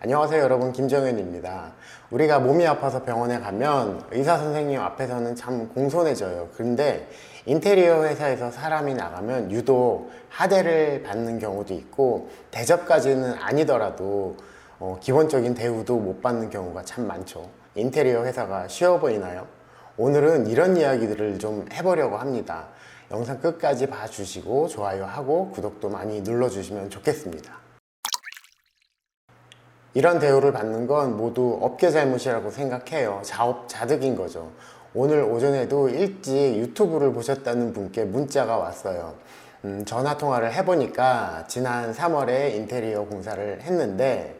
안녕하세요 여러분. 김정현입니다. 우리가 몸이 아파서 병원에 가면 의사 선생님 앞에서는 참 공손해져요. 근데 인테리어 회사에서 사람이 나가면 유독 하대를 받는 경우도 있고 대접까지는 아니더라도 어, 기본적인 대우도 못 받는 경우가 참 많죠. 인테리어 회사가 쉬워 보이나요? 오늘은 이런 이야기들을 좀 해보려고 합니다. 영상 끝까지 봐주시고 좋아요 하고 구독도 많이 눌러주시면 좋겠습니다 이런 대우를 받는 건 모두 업계 잘못이라고 생각해요. 자업자득인 거죠. 오늘 오전에도 일찍 유튜브를 보셨다는 분께 문자가 왔어요. 음, 전화 통화를 해보니까 지난 3월에 인테리어 공사를 했는데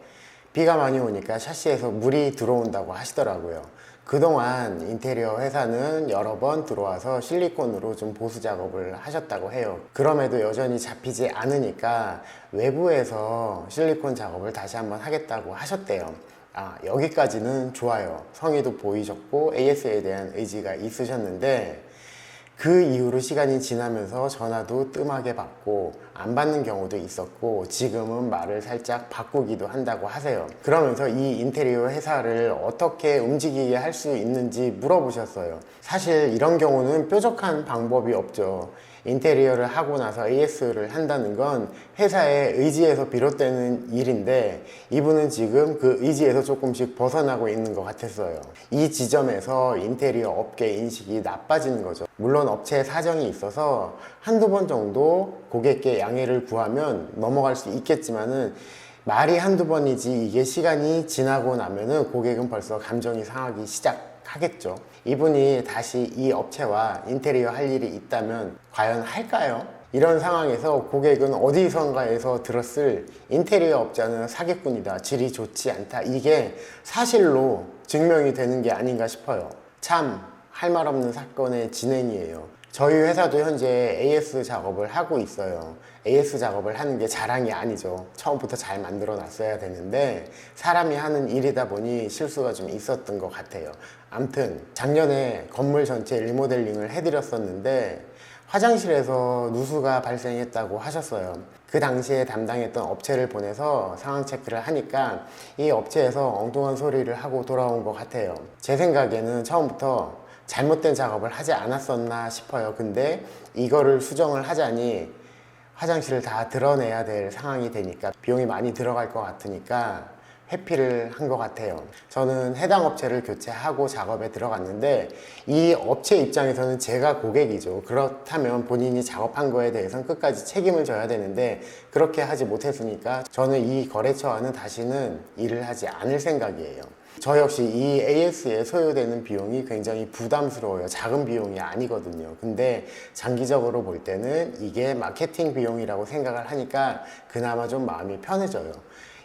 비가 많이 오니까 샤시에서 물이 들어온다고 하시더라고요. 그동안 인테리어 회사는 여러 번 들어와서 실리콘으로 좀 보수 작업을 하셨다고 해요. 그럼에도 여전히 잡히지 않으니까 외부에서 실리콘 작업을 다시 한번 하겠다고 하셨대요. 아, 여기까지는 좋아요. 성의도 보이셨고 AS에 대한 의지가 있으셨는데 그 이후로 시간이 지나면서 전화도 뜸하게 받고 안 받는 경우도 있었고 지금은 말을 살짝 바꾸기도 한다고 하세요. 그러면서 이 인테리어 회사를 어떻게 움직이게 할 수 있는지 물어보셨어요. 사실 이런 경우는 뾰족한 방법이 없죠. 인테리어를 하고 나서 AS를 한다는 건 회사의 의지에서 비롯되는 일인데 이분은 지금 그 의지에서 조금씩 벗어나고 있는 것 같았어요. 이 지점에서 인테리어 업계 인식이 나빠지는 거죠. 물론 업체의 사정이 있어서 한두 번 정도 고객께 양해를 구하면 넘어갈 수 있겠지만은 말이 한두 번이지 이게 시간이 지나고 나면은 고객은 벌써 감정이 상하기 시작 하겠죠. 이분이 다시 이 업체와 인테리어 할 일이 있다면 과연 할까요? 이런 상황에서 고객은 어디선가에서 들었을 인테리어 업자는 사기꾼이다, 질이 좋지 않다. 이게 사실로 증명이 되는 게 아닌가 싶어요. 참 할 말 없는 사건의 진행이에요. 저희 회사도 현재 AS 작업을 하고 있어요. AS 작업을 하는 게 자랑이 아니죠. 처음부터 잘 만들어 놨어야 되는데 사람이 하는 일이다 보니 실수가 좀 있었던 것 같아요. 암튼 작년에 건물 전체 리모델링을 해드렸었는데 화장실에서 누수가 발생했다고 하셨어요. 그 당시에 담당했던 업체를 보내서 상황 체크를 하니까 이 업체에서 엉뚱한 소리를 하고 돌아온 것 같아요. 제 생각에는 처음부터 잘못된 작업을 하지 않았었나 싶어요. 근데 이거를 수정을 하자니 화장실을 다 드러내야 될 상황이 되니까 비용이 많이 들어갈 것 같으니까 회피를 한 것 같아요. 저는 해당 업체를 교체하고 작업에 들어갔는데 이 업체 입장에서는 제가 고객이죠. 그렇다면 본인이 작업한 거에 대해서는 끝까지 책임을 져야 되는데 그렇게 하지 못했으니까 저는 이 거래처와는 다시는 일을 하지 않을 생각이에요. 저 역시 이 AS에 소요되는 비용이 굉장히 부담스러워요. 작은 비용이 아니거든요. 근데 장기적으로 볼 때는 이게 마케팅 비용이라고 생각을 하니까 그나마 좀 마음이 편해져요.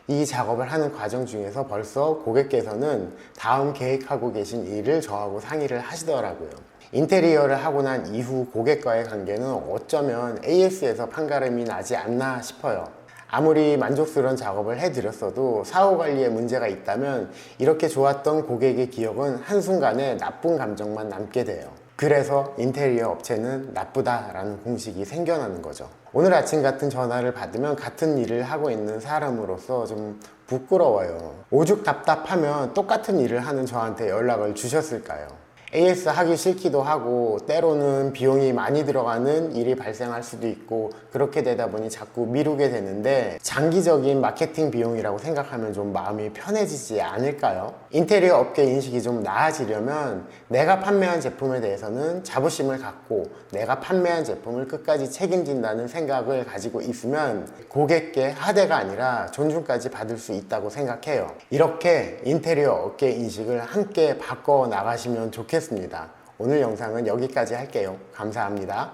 이 작업을 하는 과정 중에서 벌써 고객께서는 다음 계획하고 계신 일을 저하고 상의를 하시더라고요. 인테리어를 하고 난 이후 고객과의 관계는 어쩌면 AS에서 판가름이 나지 않나 싶어요. 아무리 만족스러운 작업을 해드렸어도 사후 관리에 문제가 있다면 이렇게 좋았던 고객의 기억은 한순간에 나쁜 감정만 남게 돼요. 그래서 인테리어 업체는 나쁘다라는 공식이 생겨나는 거죠. 오늘 아침 같은 전화를 받으면 같은 일을 하고 있는 사람으로서 좀 부끄러워요. 오죽 답답하면 똑같은 일을 하는 저한테 연락을 주셨을까요? AS 하기 싫기도 하고 때로는 비용이 많이 들어가는 일이 발생할 수도 있고 그렇게 되다 보니 자꾸 미루게 되는데 장기적인 마케팅 비용이라고 생각하면 좀 마음이 편해지지 않을까요? 인테리어 업계 인식이 좀 나아지려면 내가 판매한 제품에 대해서는 자부심을 갖고 내가 판매한 제품을 끝까지 책임진다는 생각을 가지고 있으면 고객께 하대가 아니라 존중까지 받을 수 있다고 생각해요. 이렇게 인테리어 업계 인식을 함께 바꿔 나가시면 좋 겠습니다. 오늘 영상은 여기까지 할게요. 감사합니다.